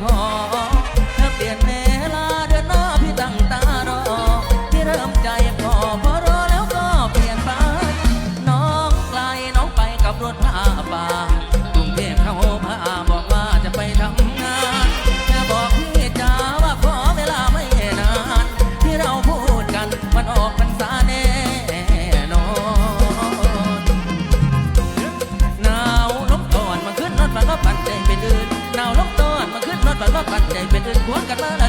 พอเธอเปลี่ยนเวลาเดือนหน้าพี่ตั้งตารอพี่เริ่มใจพอพอรอแล้วก็เปลี่ยนไปน้องไกลน้องไปกับรถผ้าป่า หัวกันเลิน